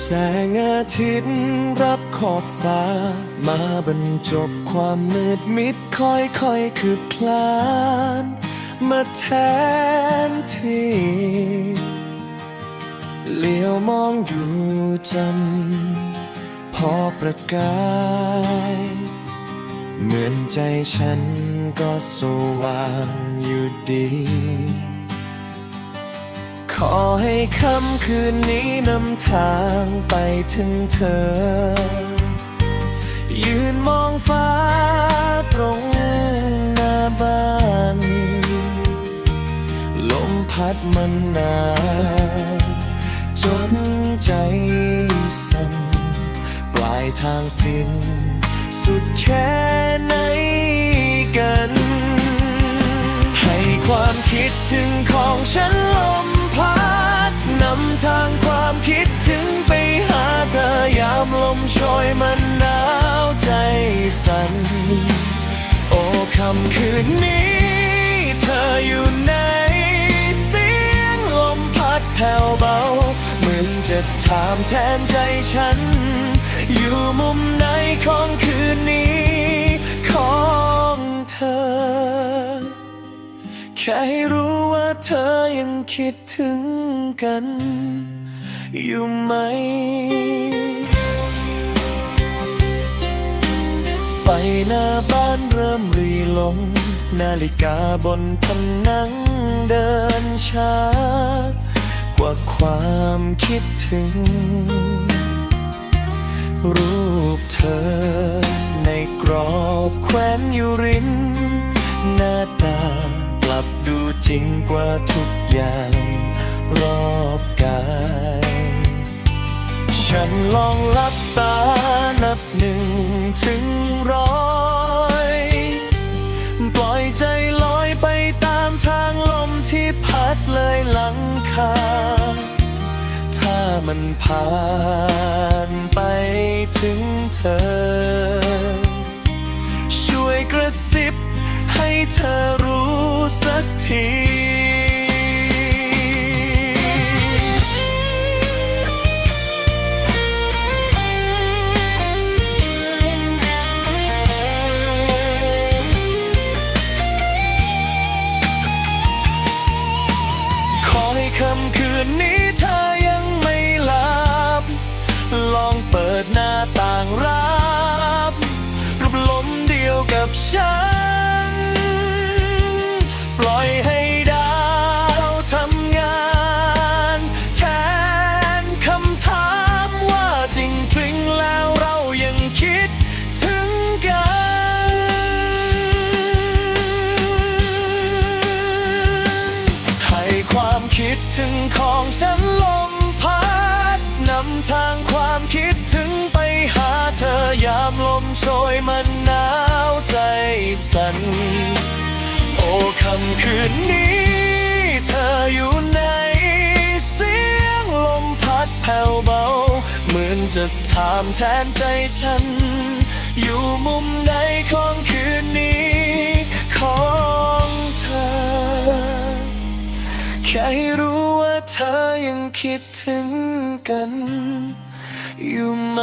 แสงอาทิตย์รับขอบฟ้า มาบรรจบความมืดมิดค่อยค่อยคืบคลาน มาแทนที่เลี้ยวมองอยู่จันทร์พอประกาย เหมือนใจฉันก็สว่างอยู่ดี ให้ค่ำคืนนี้นำทางไปถึงเธอ ยืนมองฟ้าตรงหน้าบ้าน ลมพัดมันหนาวจนใจสั่นปลายทางสิ้น สุดแค่ไหนกัน ให้ความคิดถึงของฉันลมพัดนำทางความคิดถึงไปหาเธอยามลมโชยมันหนาวใจสั่น โอ้คำคืนนี้ เธออยู่ไหน เสียงลมพัดแผ่วเบา เหมือนจะถามแทนใจฉัน อยู่มุมไหนของคืนนี้ ยังคิดถึงกัน อยู่ไหม ไฟหน้าบ้านเริ่มรีลง นาฬิกาบนผนังเดินช้า กว่าความคิดถึง รูปเธอ ในกรอบแขวนอยู่ริมหน้าตากลับดูจริงกว่าทุก อย่างรอบกาย ฉันลองลับตานับหนึ่งถึงร้อย ปล่อยใจลอยไปตามทางลมที่พัดเลยหลังคา ถ้ามันผ่านไปถึงเธอ ช่วยกระซิบให้เธอรู้ ค่ำคืนนี้เธอยังไม่หลับ ลองเปิดหน้าต่างรับรับลมเดียวกับฉัน ดถึงของฉันลมพัดนำทางความคิดถึงไปหาเธอยามลมโชยมันหนาวใจสั่นโอ้คำคืนนี้ เธออยู่ไหนเสียงลมพัดแผ่วเบา เหมือนจะถามแทนใจฉัน อยู่มุมไหน คิดถึงกัน อยู่ไหม